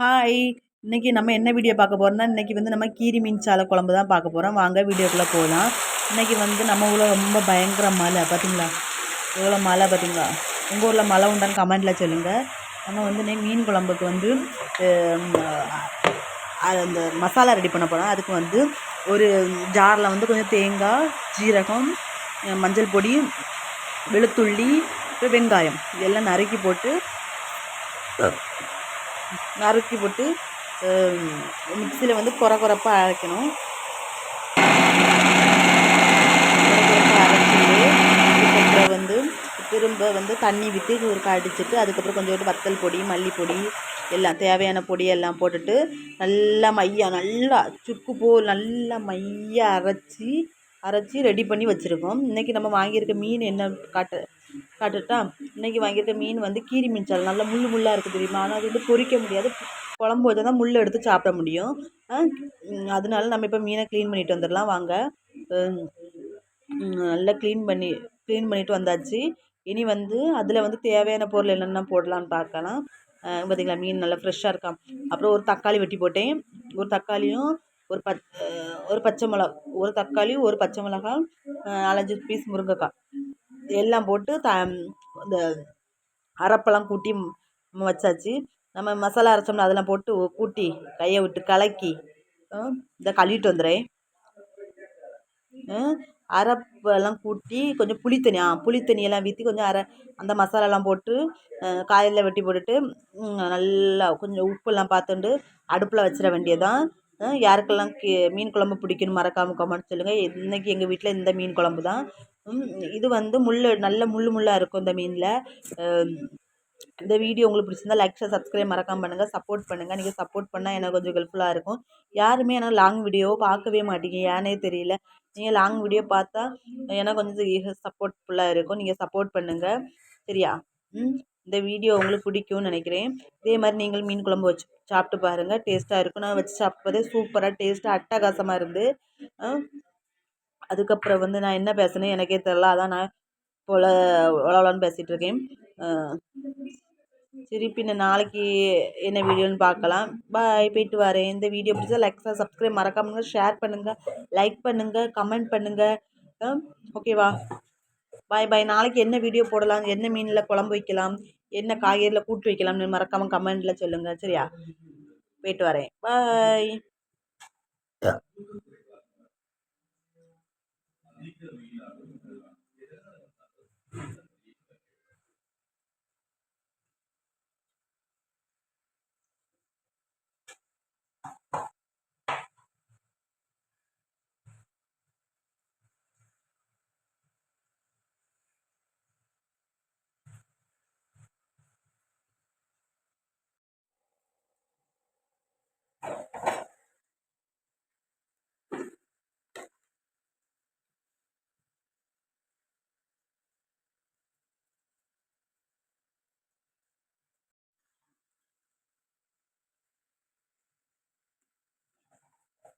Hi இன்றைக்கி நம்ம என்ன வீடியோ பார்க்க போகிறோம்னா இன்றைக்கி வந்து நம்ம கீரி மீன் சாலை குழம்பு தான் பார்க்க போகிறோம் வாங்க வீடியோக்குள்ளே போகலாம் இன்றைக்கி வந்து நம்ம ஊரில் ரொம்ப பயங்கர மழை பார்த்தீங்களா? எவ்வளோ மழை பார்த்தீங்களா? உங்கள் ஊரில் மழை உண்டான்னு கமெண்டில் சொல்லுங்கள் நம்ம வந்து இன்னைக்கு மீன் குழம்புக்கு வந்து அந்த மசாலா ரெடி பண்ண போகிறோம் அதுக்கு வந்து ஒரு ஜாரில் வந்து கொஞ்சம் தேங்காய் ஜீரகம் மஞ்சள் பொடி வெளுத்துள்ளி வெங்காயம். இதெல்லாம் நறுக்கி போட்டு நறுக்கி போட்டு மிக்சியில் வந்து குறை குறைப்பாக அரைக்கணும். அரைச்சிட்டு வந்து திரும்ப வந்து தண்ணி விட்டு ஒரு அடிச்சுட்டு அதுக்கப்புறம் கொஞ்சோண்டு வத்தல் பொடி மல்லிப்பொடி எல்லாம் தேவையான பொடியெல்லாம் போட்டுட்டு நல்லா மையாக நல்லா சுக்கு போல் நல்லா மையாக அரைச்சி அரைச்சி ரெடி பண்ணி வச்சுருக்கோம். இன்றைக்கி நம்ம வாங்கியிருக்க மீன் என்ன காட்ட காட்டுட்டா இன்றைக்கி வாங்கியிருக்க மீன் வந்து கீரி மீன் சால் நல்லா முள் முள்ளாக இருக்குது தெரியுமா? ஆனால் அது வந்து பொறிக்க முடியாது. குழம்பு வச்சா தான் முள் எடுத்து சாப்பிட முடியும். அதனால நம்ம இப்போ மீனை க்ளீன் பண்ணிட்டு வந்துடலாம். வாங்க. நல்லா க்ளீன் பண்ணி க்ளீன் பண்ணிவிட்டு வந்தாச்சு. இனி வந்து அதில் வந்து தேவையான பொருள் என்னென்ன போடலான்னு பார்க்கலாம். பார்த்திங்களா மீன் நல்லா ஃப்ரெஷ்ஷாக இருக்கான் அப்புறம் ஒரு தக்காளி வெட்டி போட்டேன். ஒரு தக்காளியும் ஒரு பச் ஒரு பச்சை மிளகா ஒரு தக்காளி ஒரு பச்சை மிளகா நாலஞ்சு பீஸ் முருங்கைக்காய். எல்லாம் போட்டு த இந்த அரைப்பெல்லாம் கூட்டி வச்சாச்சு. நம்ம மசாலா அரைச்சோம்ல அதெல்லாம் போட்டு கூட்டி கையை விட்டு கலக்கி இந்த கழுவிட்டு வந்துடுறேன். அரைப்பெல்லாம் கூட்டி கொஞ்சம் புளி தண்ணி ஆ புளி தண்ணியெல்லாம் ஊற்றி கொஞ்சம் அரை அந்த மசாலாலாம் போட்டு காயெல்லாம் வெட்டி போட்டுட்டு நல்லா கொஞ்சம் உப்பெல்லாம் பார்த்துண்டு அடுப்பில் வச்சிட வேண்டியதுதான். யாருக்கெல்லாம் கி மீன் குழம்பு பிடிக்குன்னு மறக்காமல் கமெண்ட் சொல்லுங்கள் இன்றைக்கி எங்கள் வீட்டில் இந்த மீன் குழம்பு தான். இது வந்து முள் நல்ல முள் முள்ளாக இருக்கும் இந்த மீனில். இந்த வீடியோ உங்களுக்கு பிடிச்சிருந்தா லைக் ஷேர் சப்ஸ்கிரைப் மறக்காமல் பண்ணுங்கள் சப்போர்ட் பண்ணுங்கள் நீங்கள் சப்போர்ட் பண்ணால் எனக்கு கொஞ்சம் ஹெல்ப்ஃபுல்லாக இருக்கும். யாருமே எனக்கு லாங் வீடியோ பார்க்கவே மாட்டீங்க. ஏன்னே தெரியல. நீங்கள் லாங் வீடியோ பார்த்தா எனக்கு கொஞ்சம் சப்போர்ட்ஃபுல்லாக இருக்கும். நீங்கள் சப்போர்ட் பண்ணுங்கள் சரியா? ம். இந்த வீடியோ உங்களுக்கு பிடிக்கும்னு நினைக்கிறேன். இதே மாதிரி நீங்கள் மீன் குழம்பு வச்சு சாப்பிட்டு பாருங்கள் டேஸ்ட்டாக இருக்கும். நான் வச்சு சாப்பிட்டதே சூப்பராக டேஸ்ட்டாக அட்டகாசமாக இருந்து. அதுக்கப்புறம் வந்து நான் என்ன பேசுனேன் எனக்கே தெரில அதான் நான் போல உளவுலான்னு பேசிகிட்டு இருக்கேன். சரி பின்ன நாளைக்கு என்ன வீடியோன்னு பார்க்கலாம். பாய் போயிட்டு வரேன். இந்த வீடியோ பிடிச்சா லைக்ஸாக சப்ஸ்கிரைப் மறக்காமல் ஷேர் பண்ணுங்கள் லைக் பண்ணுங்கள் கமெண்ட் பண்ணுங்கள் ஓகேவா பாய் பாய் நாளைக்கு என்ன வீடியோ போடலாம்? என்ன மீனில் குழம்பு வைக்கலாம்? என்ன காய்கறியில் கூட்டு வைக்கலாம்னு மறக்காமல் கமெண்டில் சொல்லுங்கள் சரியா? போயிட்டு வரேன். பாய்